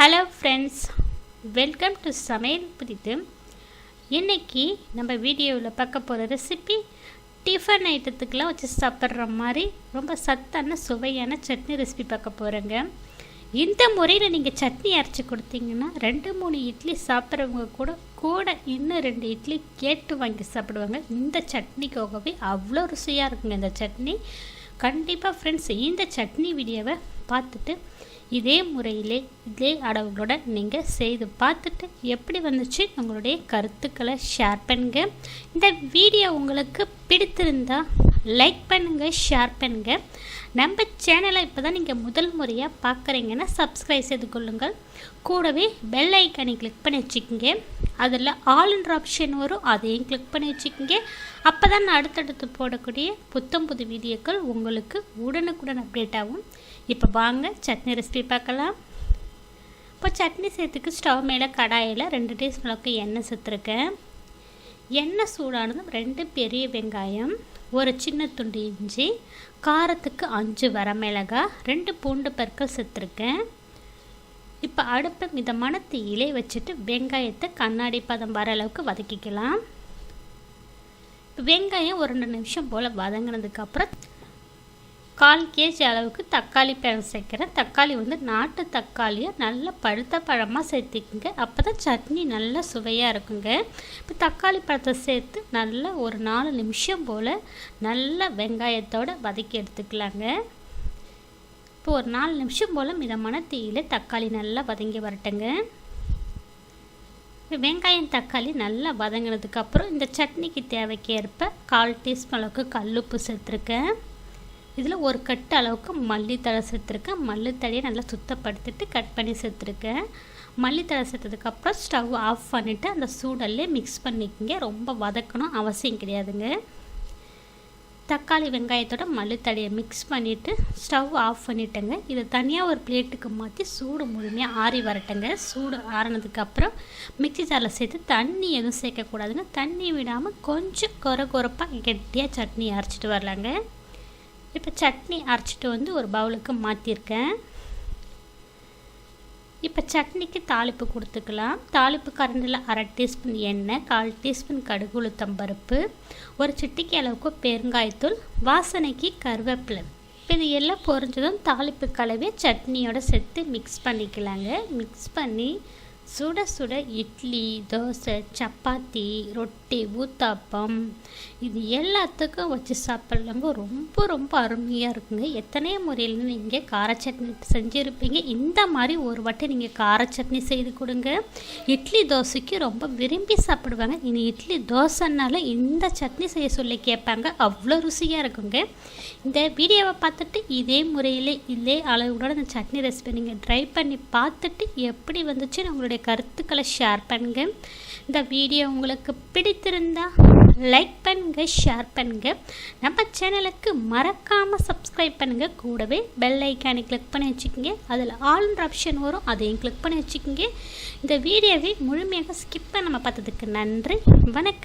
Hello friends welcome to சமையல் புதிது. இன்றைக்கி நம்ம வீடியோவில் பார்க்க போகிற ரெசிபி டிஃபன் ஐட்டத்துக்கெலாம் வச்சு சாப்பிட்ற மாதிரி ரொம்ப சத்தான சுவையான சட்னி ரெசிபி பார்க்க போகிறேங்க இந்த முறையில் நீங்கள் சட்னி அரைச்சி கொடுத்தீங்கன்னா ரெண்டு மூணு இட்லி சாப்பிட்றவங்க கூட கூட இன்னும் ரெண்டு இட்லி கேட்டு வாங்கி சாப்பிடுவாங்க. இந்த சட்னிக்காகவே அவ்வளோ ருசியாக இருக்குங்க இந்த சட்னி. கண்டிப்பாக ஃப்ரெண்ட்ஸ் இந்த சட்னி வீடியோவை பார்த்துட்டு இதே முறையிலே இதே அடவுகளுடன் நீங்கள் செய்து பார்த்துட்டு எப்படி வந்துச்சு உங்களுடைய கருத்துக்களை ஷேர் பண்ணுங்க. இந்த வீடியோ உங்களுக்கு பிடித்திருந்தால் லைக் பண்ணுங்கள் ஷேர் பண்ணுங்கள் நம்ம சேனலை இப்போ தான் நீங்கள் முதல் முறையாக பார்க்குறீங்கன்னா சப்ஸ்கிரைப் செய்து கொள்ளுங்கள். கூடவே பெல் ஐக்கானை கிளிக் பண்ணி வச்சுக்கோங்க. அதில் ஆல்ன்ற ஆப்ஷன் வரும் அதையும் கிளிக் பண்ணி வச்சுக்கோங்க. அப்போ தான் அடுத்தடுத்து போடக்கூடிய புத்தம் புது வீடியோக்கள் உங்களுக்கு உடனுக்குடன் அப்டேட் ஆகும். இப்போ வாங்க சட்னி ரெசிபி பார்க்கலாம். இப்போ சட்னி செய்யறதுக்கு ஸ்டவ் மேலே கடாயில் ரெண்டு டீஸ்பூன் அளவுக்கு எண்ணெய் சேர்த்துருக்கேன் எண்ணெய் சூடானதும் ரெண்டு பெரிய வெங்காயம் ஒரு சின்ன துண்டு இஞ்சி காரத்துக்கு அஞ்சு வரமிளகாய் ரெண்டு பூண்டு பற்கள் சேர்த்துருக்கேன் இப்போ அடுப்பை மிதமான தீயிலே வச்சுட்டு வெங்காயத்தை கண்ணாடி பதம் வர அளவுக்கு வதக்கிக்கலாம். வெங்காயம் ஒரு ரெண்டு நிமிஷம் போல் வதங்கினதுக்கப்புறம் கால் கேஜி அளவுக்கு தக்காளி பழம் சேர்க்குறேன். தக்காளி வந்து நாட்டு தக்காளியை நல்லா பழுத்த பழமாக சேர்த்திக்குங்க. அப்போ தான் சட்னி நல்லா சுவையாக இருக்குங்க. இப்போ தக்காளி பழத்தை சேர்த்து நல்லா ஒரு நாலு நிமிஷம் போல் நல்லா வெங்காயத்தோடு வதக்கி எடுத்துக்கலாங்க. இப்போ ஒரு நாலு நிமிஷம் போல் மிதமான தீயில் தக்காளி நல்லா வதங்கி வரட்டுங்க. வெங்காயம் தக்காளி நல்லா வதங்கினதுக்கப்புறம் இந்த சட்னிக்கு தேவைக்கேற்ப கால் டீஸ்பூன் அளவுக்கு கல்லுப்பு சேர்த்துருக்கேன். இதில் ஒரு கட்டு அளவுக்கு மல்லித்தழை சேர்த்துருக்கேன். மல்லித்தழையை நல்லா சுத்தப்படுத்திட்டு கட் பண்ணி சேர்த்துருக்கேன். மல்லித்தழை சேர்த்ததுக்கப்புறம் ஸ்டவ் ஆஃப் பண்ணிவிட்டு அந்த சூடல்லே மிக்ஸ் பண்ணிக்கோங்க. ரொம்ப வதக்கணும் அவசியம் கிடையாதுங்க. தக்காளி வெங்காயத்தோட மல்லித்தழையை மிக்ஸ் பண்ணிவிட்டு ஸ்டவ் ஆஃப் பண்ணிட்டேங்க. இதை தனியாக ஒரு பிளேட்டுக்கு மாற்றி சூடு முழுமையாக ஆறி வரட்டேங்க. சூடு ஆறினதுக்கப்புறம் மிக்சி ஜாரில் சேர்த்து தண்ணி எதுவும் சேர்க்கக்கூடாதுங்க. தண்ணி விடாமல் கொஞ்சம் கொர கொரப்பாக கெட்டியாக சட்னி அரைச்சிட்டு வரலாங்க. இப்போ சட்னி அரைச்சிட்டு வந்து ஒரு பவுலுக்கு மாற்றிருக்கேன் இப்போ சட்னிக்கு தாளிப்பு கொடுத்துக்கலாம். தாளிப்பு கரண்டில் அரை டீஸ்பூன் எண்ணெய் கால் டீஸ்பூன் கடுகு பருப்பு ஒரு சிட்டிக்கு அளவுக்கு பெருங்காயத்தூள் வாசனைக்கு கருவேப்பிலை. இப்போ இது எல்லாம் பொரிஞ்சதும் தாளிப்பு கலவை சட்னியோட சேர்த்து மிக்ஸ் பண்ணிக்கலாங்க. மிக்ஸ் பண்ணி சுட சுட இட்லி தோசை சப்பாத்தி ரொட்டி ஊத்தாப்பம் இது எல்லாத்துக்கும் வச்சு சாப்பிட்லங்க. ரொம்ப ரொம்ப அருமையாக இருக்குங்க. எத்தனை முறையில் நீங்கள் கார சட்னி செஞ்சுருப்பீங்க. இந்த மாதிரி ஒரு வாட்டி நீங்கள் கார சட்னி செய்து கொடுங்க. இட்லி தோசைக்கு ரொம்ப விரும்பி சாப்பிடுவாங்க. இனி இட்லி தோசைனால இந்த சட்னி செய்ய சொல்லி கேட்பாங்க. அவ்வளோ ருசியாக இருக்குங்க. இந்த வீடியோவை பார்த்துட்டு இதே முறையில் இதே அளவுடன் அந்த சட்னி ரெசிபி நீங்கள் ட்ரை பண்ணி பார்த்துட்டு எப்படி வந்துச்சுன்னு உங்களுடைய கருத்துக்களை ஷேர் பண்ணுங்கள் இந்த வீடியோ உங்களுக்கு பிடித்திருந்தா லைக் பண்ணுங்க ஷேர் பண்ணுங்கள் நம்ம சேனலுக்கு மறக்காமல் சப்ஸ்கிரைப் பண்ணுங்க. கூடவே பெல் ஐக்கானை கிளிக் பண்ணி வச்சுக்கோங்க. அதில் ஆல்ன்ற ஆப்ஷன் வரும். அதையும் கிளிக் பண்ணி வச்சுக்கோங்க. இந்த வீடியோவை முழுமையாக ஸ்கிப் பண்ண நம்ம பார்த்ததுக்கு நன்றி. வணக்கம்.